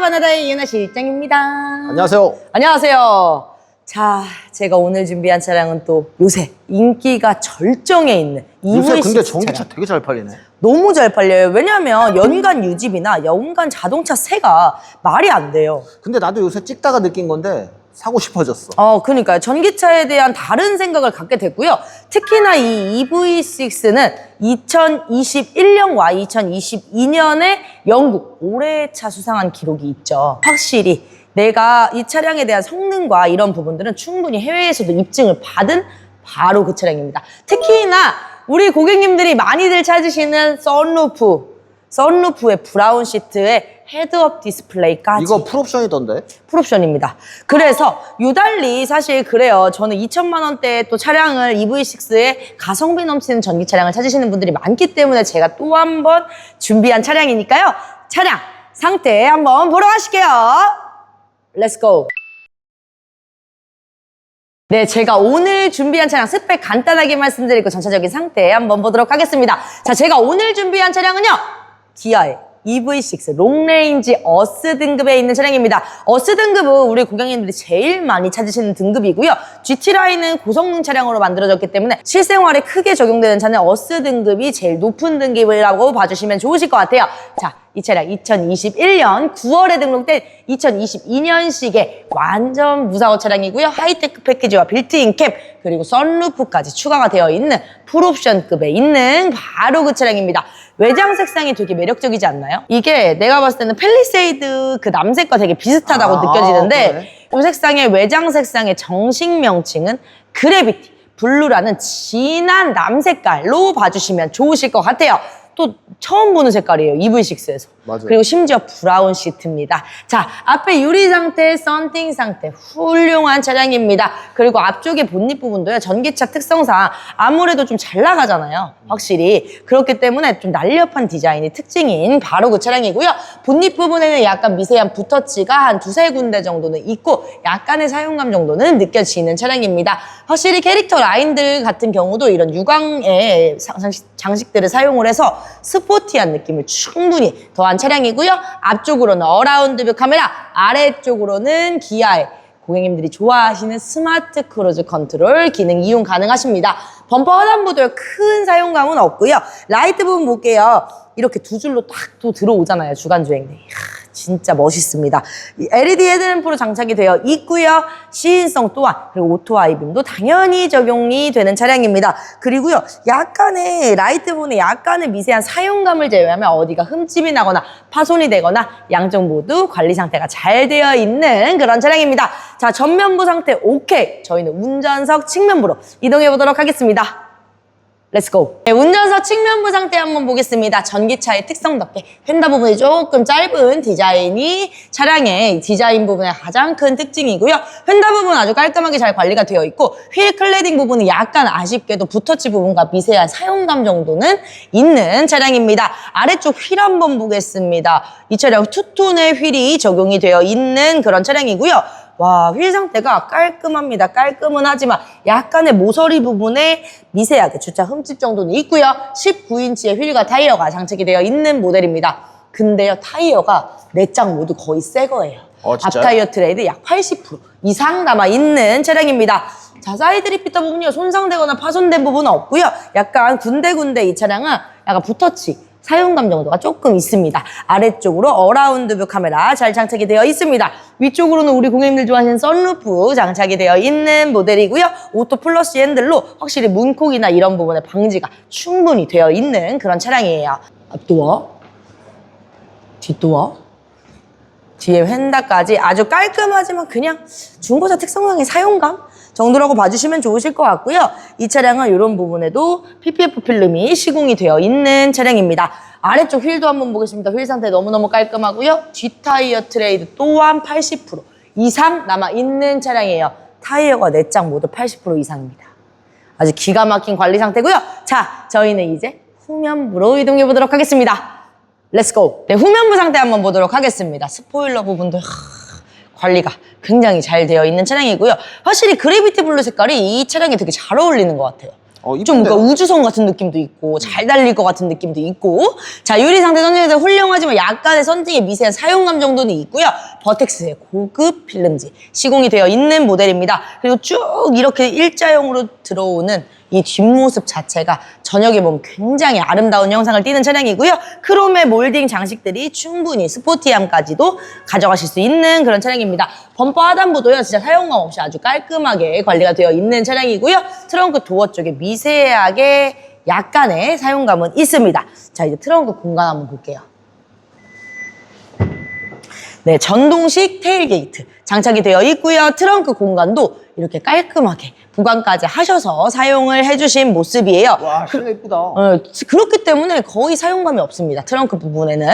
바나다의 이은하 실장입니다. 안녕하세요. 안녕하세요. 자, 제가 오늘 준비한 차량은 또 요새 인기가 절정에 있는 요새 EV6 근데 전기차 차량. 되게 잘 팔리네. 너무 잘 팔려요. 왜냐하면 연간 유지비나 연간 자동차 세가 말이 안 돼요. 근데 나도 요새 찍다가 느낀 건데 사고 싶어졌어. 어, 그러니까요. 전기차에 대한 다른 생각을 갖게 됐고요. 특히나 이 EV6는 2021년과 2022년에 영국 올해차 수상한 기록이 있죠. 확실히 내가 이 차량에 대한 성능과 이런 부분들은 충분히 해외에서도 입증을 받은 바로 그 차량입니다. 특히나 우리 고객님들이 많이들 찾으시는 썬루프, 썬루프의 브라운 시트에 헤드업 디스플레이까지 이거 풀옵션이던데? 풀옵션입니다. 그래서 유달리 사실 그래요. 저는 2천만 원대 또 차량을 EV6에 가성비 넘치는 전기 차량을 찾으시는 분들이 많기 때문에 제가 또 한 번 준비한 차량이니까요. 차량 상태 한번 보러 가실게요. 렛츠고. 네, 제가 오늘 준비한 차량 스펙 간단하게 말씀드리고 전체적인 상태 한번 보도록 하겠습니다. 자, 제가 오늘 준비한 차량은요. 기아의 EV6 롱레인지 어스 등급에 있는 차량입니다. 어스 등급은 우리 고객님들이 제일 많이 찾으시는 등급이고요. GT라인은 고성능 차량으로 만들어졌기 때문에 실생활에 크게 적용되는 차는 어스 등급이 제일 높은 등급이라고 봐주시면 좋으실 것 같아요. 자, 이 차량 2021년 9월에 등록된 2022년식의 완전 무사고 차량이고요. 하이테크 패키지와 빌트인 캡 그리고 썬루프까지 추가가 되어 있는 풀옵션급에 있는 바로 그 차량입니다. 외장 색상이 되게 매력적이지 않나요? 이게 내가 봤을 때는 펠리세이드 그 남색과 되게 비슷하다고 아, 느껴지는데 그래? 이 색상의 외장 색상의 정식 명칭은 그래비티 블루라는 진한 남색깔로 봐주시면 좋으실 것 같아요. 또 처음 보는 색깔이에요. EV6에서. 맞아요. 그리고 심지어 브라운 시트입니다. 자, 앞에 유리 상태, 썬팅 상태 훌륭한 차량입니다. 그리고 앞쪽에 본닛 부분도요. 전기차 특성상 아무래도 좀 잘 나가잖아요. 확실히. 그렇기 때문에 좀 날렵한 디자인이 특징인 바로 그 차량이고요. 본닛 부분에는 약간 미세한 붓터치가 한 두세 군데 정도는 있고 약간의 사용감 정도는 느껴지는 차량입니다. 확실히 캐릭터 라인들 같은 경우도 이런 유광의 장식들을 사용을 해서 스포티한 느낌을 충분히 더한 차량이고요. 앞쪽으로는 어라운드 뷰 카메라, 아래쪽으로는 기아의 고객님들이 좋아하시는 스마트 크루즈 컨트롤 기능 이용 가능하십니다. 범퍼 하단부도 큰 사용감은 없고요. 라이트 부분 볼게요. 이렇게 두 줄로 딱 또 들어오잖아요. 주간 주행대. 진짜 멋있습니다. 이 LED 헤드램프로 장착이 되어 있고요. 시인성 또한 그리고 오토 아이빔도 당연히 적용이 되는 차량입니다. 그리고요. 약간의 라이트 부분에 약간의 미세한 사용감을 제외하면 어디가 흠집이 나거나 파손이 되거나 양쪽 모두 관리 상태가 잘 되어 있는 그런 차량입니다. 자, 전면부 상태 오케이. 저희는 운전석 측면부로 이동해 보도록 하겠습니다. 렛츠고. 네, 운전석 측면 부 상태 한번 보겠습니다. 전기차의 특성답게 휀다 부분이 조금 짧은 디자인이 차량의 디자인 부분의 가장 큰 특징이고요. 휀다 부분 아주 깔끔하게 잘 관리가 되어 있고 휠 클레딩 부분은 약간 아쉽게도 붓터치 부분과 미세한 사용감 정도는 있는 차량입니다. 아래쪽 휠 한번 보겠습니다. 이 차량 투톤의 휠이 적용이 되어 있는 그런 차량이고요. 와, 휠 상태가 깔끔합니다. 깔끔은 하지만 약간의 모서리 부분에 미세하게 주차 흠집 정도는 있고요. 19인치의 휠과 타이어가 장착이 되어 있는 모델입니다. 근데요, 타이어가 네 장 모두 거의 새 거예요. 어, 진짜요? 앞 타이어 트레이드 약 80% 이상 남아 있는 차량입니다. 자, 사이드 리피터 부분이요. 손상되거나 파손된 부분은 없고요. 약간 군데군데 이 차량은 약간 붓터치 사용감 정도가 조금 있습니다. 아래쪽으로 어라운드 뷰 카메라 잘 장착이 되어 있습니다. 위쪽으로는 우리 고객님들 좋아하시는 썬루프 장착이 되어 있는 모델이고요. 오토 플러스 핸들로 확실히 문콕이나 이런 부분의 방지가 충분히 되어 있는 그런 차량이에요. 앞도어, 뒷도어, 뒤에 휀다까지 아주 깔끔하지만 그냥 중고차 특성상의 사용감 정도라고 봐주시면 좋으실 것 같고요. 이 차량은 이런 부분에도 PPF 필름이 시공이 되어 있는 차량입니다. 아래쪽 휠도 한번 보겠습니다. 휠 상태 너무너무 깔끔하고요. 뒷타이어 트레이드 또한 80% 이상 남아있는 차량이에요. 타이어가 4장 모두 80% 이상입니다. 아주 기가 막힌 관리 상태고요. 자, 저희는 이제 후면부로 이동해 보도록 하겠습니다. 렛츠고! 네, 후면부 상태 한번 보도록 하겠습니다. 스포일러 부분도 하, 관리가 굉장히 잘 되어 있는 차량이고요. 확실히 그래비티 블루 색깔이 이 차량에 되게 잘 어울리는 것 같아요. 어, 좀? 그러니까 우주선 같은 느낌도 있고 잘 달릴 것 같은 느낌도 있고 자 유리 상태 선정에서 훌륭하지만 약간의 썬팅의 미세한 사용감 정도는 있고요 버텍스의 고급 필름지 시공이 되어 있는 모델입니다 그리고 쭉 이렇게 일자형으로 들어오는 이 뒷모습 자체가 저녁에 보면 굉장히 아름다운 영상을 띄는 차량이고요. 크롬의 몰딩 장식들이 충분히 스포티함까지도 가져가실 수 있는 그런 차량입니다. 범퍼 하단부도요 진짜 사용감 없이 아주 깔끔하게 관리가 되어 있는 차량이고요. 트렁크 도어 쪽에 미세하게 약간의 사용감은 있습니다. 자 이제 트렁크 공간 한번 볼게요. 네, 전동식 테일 게이트 장착이 되어 있고요. 트렁크 공간도 이렇게 깔끔하게 보강까지 하셔서 사용을 해주신 모습이에요. 와, 실내 이쁘다. 어, 그렇기 때문에 거의 사용감이 없습니다. 트렁크 부분에는.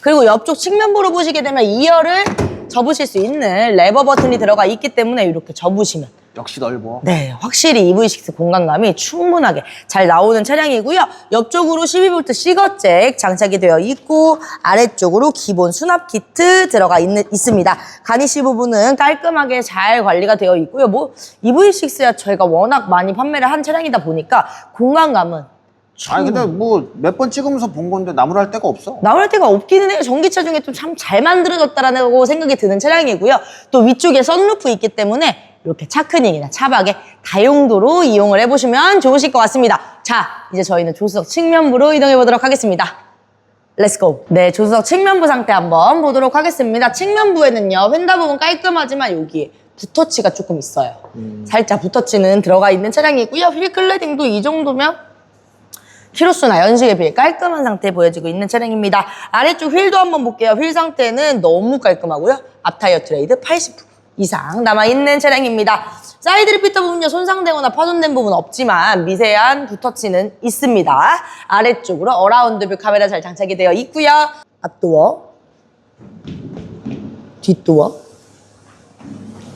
그리고 옆쪽 측면부로 보시게 되면 2열을 접으실 수 있는 레버 버튼이 들어가 있기 때문에 이렇게 접으시면 역시 넓어. 네, 확실히 EV6 공간감이 충분하게 잘 나오는 차량이고요. 옆쪽으로 12V 시거잭 장착이 되어 있고 아래쪽으로 기본 수납 키트 들어가 있는, 있습니다. 가니쉬 부분은 깔끔하게 잘 관리가 되어 있고요. 뭐 EV6야 저희가 워낙 많이 판매를 한 차량이다 보니까 공간감은 아니 근데 뭐 몇 번 찍으면서 본 건데 나무랄 데가 없어. 나올 데가 없기는 해요. 전기차 중에 좀 참 잘 만들어졌다라고 생각이 드는 차량이고요. 또 위쪽에 선루프 있기 때문에 이렇게 차크닝이나 차박에 다용도로 이용을 해보시면 좋으실 것 같습니다. 자, 이제 저희는 조수석 측면부로 이동해 보도록 하겠습니다. 렛츠고. 네, 조수석 측면부 상태 한번 보도록 하겠습니다. 측면부에는요, 휀다 부분 깔끔하지만 여기에 붓터치가 조금 있어요. 살짝 붓터치는 들어가 있는 차량이고요. 휠 클레딩도 이 정도면 키로수나 연식에 비해 깔끔한 상태 보여지고 있는 차량입니다. 아래쪽 휠도 한번 볼게요. 휠 상태는 너무 깔끔하고요. 앞타이어 트레이드 80% 이상 남아있는 차량입니다. 사이드 리피터 부분요 손상되거나 파손된 부분 없지만 미세한 붓터치는 있습니다. 아래쪽으로 어라운드 뷰 카메라 잘 장착이 되어 있고요. 앞도어, 뒷도어,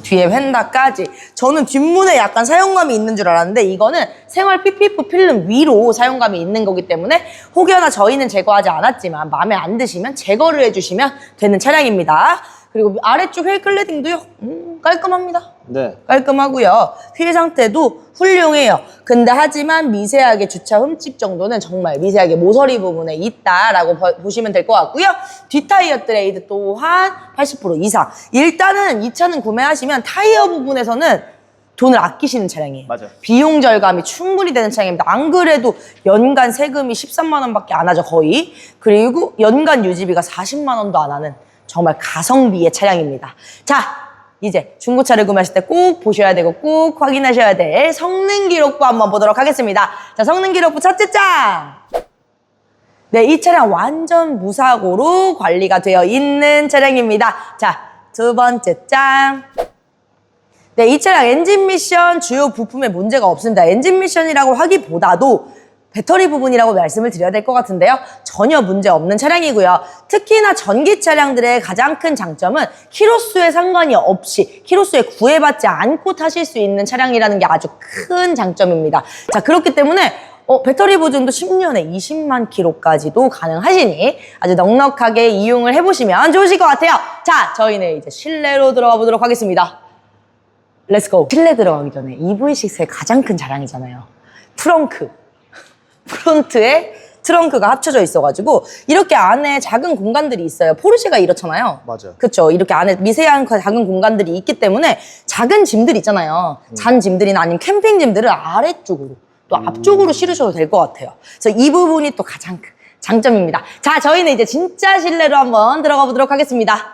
뒤에 휀다까지 저는 뒷문에 약간 사용감이 있는 줄 알았는데 이거는 생활 PPF 필름 위로 사용감이 있는 거기 때문에 혹여나 저희는 제거하지 않았지만 마음에 안 드시면 제거를 해주시면 되는 차량입니다. 그리고 아래쪽 휠 클레딩도요 음, 깔끔합니다. 네. 깔끔하고요. 휠 상태도 훌륭해요. 근데 하지만 미세하게 주차 흠집 정도는 정말 미세하게 모서리 부분에 있다라고 보- 보시면 될 것 같고요. 뒷타이어 트레이드 또한 80% 이상. 일단은 이 차는 구매하시면 타이어 부분에서는 돈을 아끼시는 차량이에요. 맞아요. 비용 절감이 충분히 되는 차량입니다. 안 그래도 연간 세금이 13만 원밖에 안 하죠, 거의. 그리고 연간 유지비가 40만 원도 안 하는 정말 가성비의 차량입니다. 자, 이제 중고차를 구매하실 때 꼭 보셔야 되고 꼭 확인하셔야 될 성능 기록부 한번 보도록 하겠습니다. 자, 성능 기록부 첫째 장. 네, 이 차량 완전 무사고로 관리가 되어 있는 차량입니다. 자, 두 번째 장. 네, 이 차량 엔진 미션 주요 부품에 문제가 없습니다. 엔진 미션이라고 하기보다도 배터리 부분이라고 말씀을 드려야 될 것 같은데요. 전혀 문제 없는 차량이고요. 특히나 전기 차량들의 가장 큰 장점은 키로수에 상관이 없이 키로수에 구애받지 않고 타실 수 있는 차량이라는 게 아주 큰 장점입니다. 자, 그렇기 때문에 어, 배터리 보증도 10년에 20만 킬로까지도 가능하시니 아주 넉넉하게 이용을 해보시면 좋으실 것 같아요. 자, 저희는 이제 실내로 들어가 보도록 하겠습니다. 렛츠고. 실내 들어가기 전에 EV6의 가장 큰 자랑이잖아요. 트렁크. 프론트에 트렁크가 합쳐져 있어가지고 이렇게 안에 작은 공간들이 있어요. 포르쉐가 이렇잖아요. 맞아요. 그렇죠. 이렇게 안에 미세한 그 작은 공간들이 있기 때문에 작은 짐들 있잖아요. 잔 짐들이나 아니면 캠핑 짐들을 아래쪽으로 또 앞쪽으로 실으셔도 될 것 같아요. 그래서 이 부분이 또 가장 큰 장점입니다. 자, 저희는 이제 진짜 실내로 한번 들어가 보도록 하겠습니다.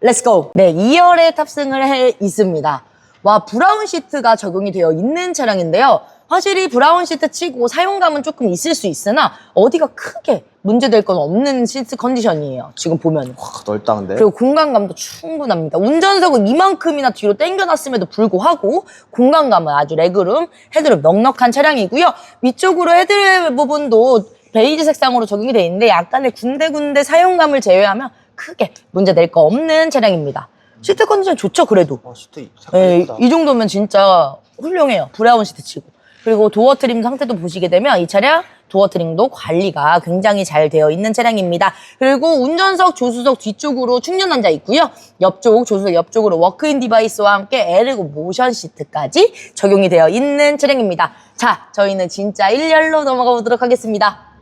렛츠고! 네, 2열에 탑승을 해 있습니다. 와, 브라운 시트가 적용이 되어 있는 차량인데요. 확실히 브라운 시트 치고 사용감은 조금 있을 수 있으나 어디가 크게 문제될 건 없는 시트 컨디션이에요. 지금 보면. 와, 넓다 근데. 그리고 공간감도 충분합니다. 운전석은 이만큼이나 뒤로 당겨놨음에도 불구하고 공간감은 아주 레그룸, 헤드룸 넉넉한 차량이고요. 위쪽으로 헤드 부분도 베이지 색상으로 적용이 되어 있는데 약간의 군데군데 사용감을 제외하면 크게 문제될 거 없는 차량입니다. 시트 컨디션 좋죠, 그래도. 와, 시트 색깔 예, 이쁘다. 이 정도면 진짜 훌륭해요. 브라운 시트 치고. 그리고 도어 트림 상태도 보시게 되면 이 차량 도어 트링도 관리가 굉장히 잘 되어 있는 차량입니다. 그리고 운전석, 조수석 뒤쪽으로 충전 단자 있고요. 옆쪽, 조수석 옆쪽으로 워크인 디바이스와 함께 에르고 모션 시트까지 적용이 되어 있는 차량입니다. 자, 저희는 진짜 1열로 넘어가 보도록 하겠습니다.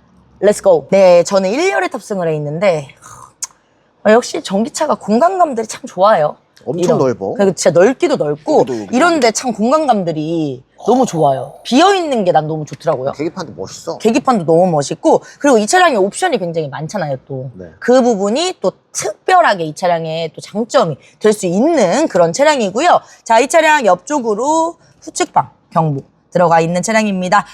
렛츠고. 네, 저는 1열에 탑승을 해 있는데 어, 역시 전기차가 공간감들이 참 좋아요. 엄청 넓어. 그리고 진짜 넓기도 넓고 여기도 여기도. 이런데 참 공간감들이 너무 좋아요. 비어 있는 게 난 너무 좋더라고요. 계기판도 멋있어. 계기판도 너무 멋있고 그리고 이 차량에 옵션이 굉장히 많잖아요 또. 네. 그 부분이 또 특별하게 이 차량의 또 장점이 될 수 있는 그런 차량이고요. 자, 이 차량 옆쪽으로 후측방 경보 들어가 있는 차량입니다.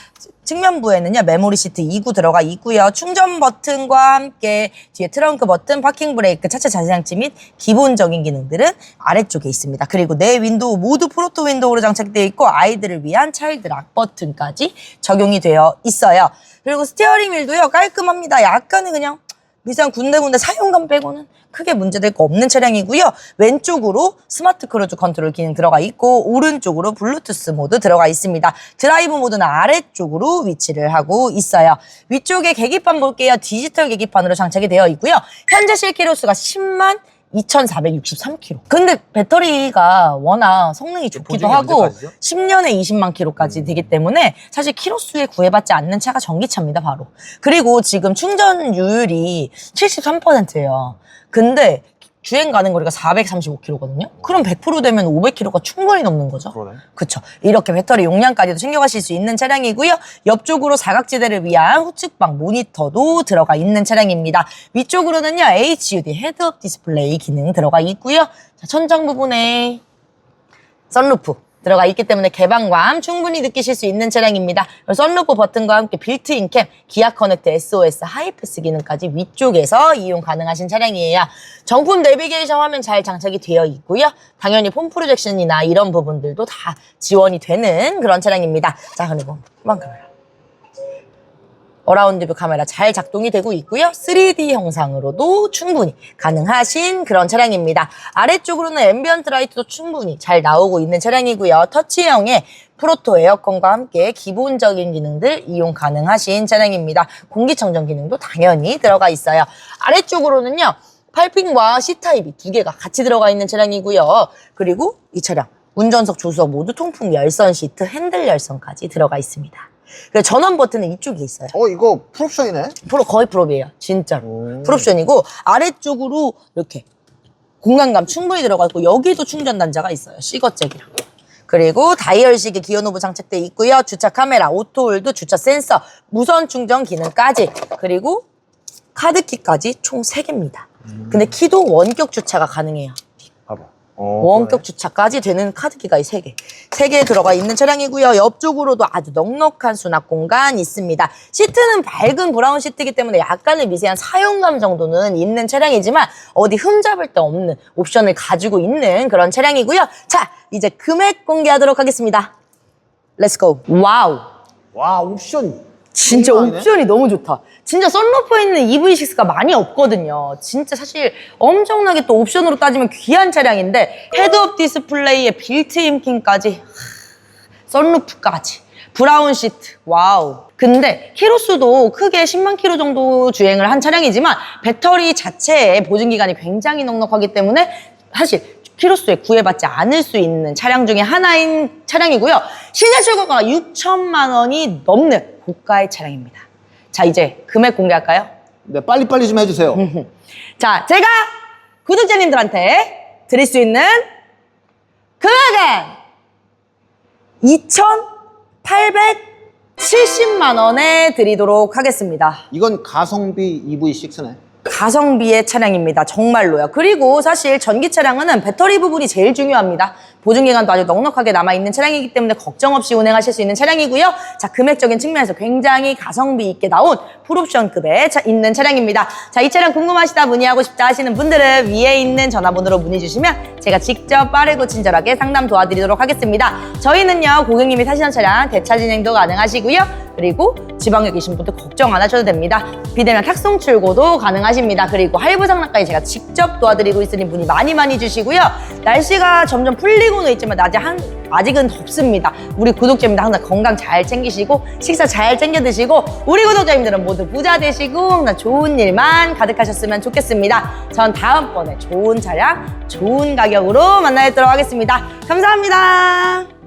측면부에는요 메모리 시트 2구 들어가 있고요. 충전 버튼과 함께 뒤에 트렁크 버튼, 파킹 브레이크, 차체 자세장치 및 기본적인 기능들은 아래쪽에 있습니다. 그리고 내 윈도우 모두 프로토 윈도우로 장착되어 있고 아이들을 위한 차일드 락 버튼까지 적용이 되어 있어요. 그리고 스티어링 휠도요 깔끔합니다. 약간은 그냥 비싼 군데군데 사용감 빼고는 크게 문제될 거 없는 차량이고요. 왼쪽으로 스마트 크루즈 컨트롤 기능 들어가 있고 오른쪽으로 블루투스 모드 들어가 있습니다. 드라이브 모드는 아래쪽으로 위치를 하고 있어요. 위쪽에 계기판 볼게요. 디지털 계기판으로 장착이 되어 있고요. 현재 실키로수가 10만 2,463km. 근데 배터리가 워낙 성능이 좋기도 보증이 하고 언제까지죠? 10년에 20만 킬로까지 되기 때문에 사실 키로수에 구애받지 않는 차가 전기차입니다, 바로. 그리고 지금 충전율이 73%예요. 근데 주행 가는 거리가 435km거든요. 그럼 100% 되면 500km가 충분히 넘는 거죠. 그러네. 그쵸. 이렇게 배터리 용량까지도 챙겨가실 수 있는 차량이고요. 옆쪽으로 사각지대를 위한 후측방 모니터도 들어가 있는 차량입니다. 위쪽으로는요, HUD 헤드업 디스플레이 기능 들어가 있고요. 자, 천장 부분에 썬루프 들어가 있기 때문에 개방감 충분히 느끼실 수 있는 차량입니다. 썬루프 버튼과 함께 빌트인 캠, 기아 커넥트 SOS 하이패스 기능까지 위쪽에서 이용 가능하신 차량이에요. 정품 내비게이션 화면 잘 장착이 되어 있고요. 당연히 폼 프로젝션이나 이런 부분들도 다 지원이 되는 그런 차량입니다. 자, 그리고 후방 카메라. 어라운드 뷰 카메라 잘 작동이 되고 있고요. 3D 형상으로도 충분히 가능하신 그런 차량입니다. 아래쪽으로는 앰비언트 라이트도 충분히 잘 나오고 있는 차량이고요. 터치형의 프로토 에어컨과 함께 기본적인 기능들 이용 가능하신 차량입니다. 공기청정 기능도 당연히 들어가 있어요. 아래쪽으로는요. 팔핀과 C타입이 두 개가 같이 들어가 있는 차량이고요. 그리고 이 차량 운전석 조수석 모두 통풍 열선 시트 핸들 열선까지 들어가 있습니다. 그 전원 버튼은 이쪽에 있어요. 어 이거 풀옵션이네. 프로 거의 프롭이에요. 진짜로. 오. 풀옵션이고 아래쪽으로 이렇게 공간감 충분히 들어가 있고 여기도 충전 단자가 있어요. 시거잭이랑. 그리고 다이얼식의 기어 노브 장착돼 있고요. 주차 카메라, 오토홀드, 주차 센서, 무선 충전 기능까지 그리고 카드키까지 총 3개입니다. 근데 키도 원격 주차가 가능해요. 봐봐. 어, 원격 주차까지 되는 카드키가 이 3개. 3개 들어가 있는 차량이고요. 옆쪽으로도 아주 넉넉한 수납 공간 있습니다. 시트는 밝은 브라운 시트이기 때문에 약간의 미세한 사용감 정도는 있는 차량이지만 어디 흠잡을 데 없는 옵션을 가지고 있는 그런 차량이고요. 자, 이제 금액 공개하도록 하겠습니다. 렛츠고. 와우. 와 옵션. 진짜. 옵션이 너무 좋다. 진짜 썬루프에 있는 EV6가 많이 없거든요. 진짜 사실 엄청나게 또 옵션으로 따지면 귀한 차량인데 헤드업 디스플레이에 빌트인 킹까지 썬루프까지 브라운 시트 와우 근데 키로수도 크게 10만 킬로 정도 주행을 한 차량이지만 배터리 자체의 보증 기간이 굉장히 넉넉하기 때문에 사실 키로수에 구애받지 않을 수 있는 차량 중에 하나인 차량이고요 실내 출고가 6천만 원이 넘는 고가의 차량입니다 자 이제 금액 공개할까요? 네 빨리 빨리 좀 해주세요. 자, 제가 구독자님들한테 드릴 수 있는 금액은 2,870만 원에 드리도록 하겠습니다. 이건 가성비 EV6네. 가성비의 차량입니다. 정말로요. 그리고 사실 전기 차량은 배터리 부분이 제일 중요합니다. 보증기간도 아주 넉넉하게 남아있는 차량이기 때문에 걱정 없이 운행하실 수 있는 차량이고요. 자, 금액적인 측면에서 굉장히 가성비 있게 나온 풀옵션급에 차- 있는 차량입니다. 자, 이 차량 궁금하시다 문의하고 싶다 하시는 분들은 위에 있는 전화번호로 문의 주시면 제가 직접 빠르고 친절하게 상담 도와드리도록 하겠습니다. 저희는요, 고객님이 타시는 차량 대차 진행도 가능하시고요. 그리고 지방에 계신 분들 걱정 안 하셔도 됩니다. 비대면 탁송 출고도 가능하십니다. 그리고 할부 상납까지 제가 직접 도와드리고 있으니 문의 많이 많이 주시고요. 날씨가 점점 풀리고 흐리고는 있지만 아직 한 아직은 덥습니다. 우리 구독자님들 항상 건강 잘 챙기시고 식사 잘 챙겨 드시고 우리 구독자님들은 모두 부자 되시고 좋은 일만 가득하셨으면 좋겠습니다. 전 다음번에 좋은 차량, 좋은 가격으로 만나 뵙도록 하겠습니다. 감사합니다.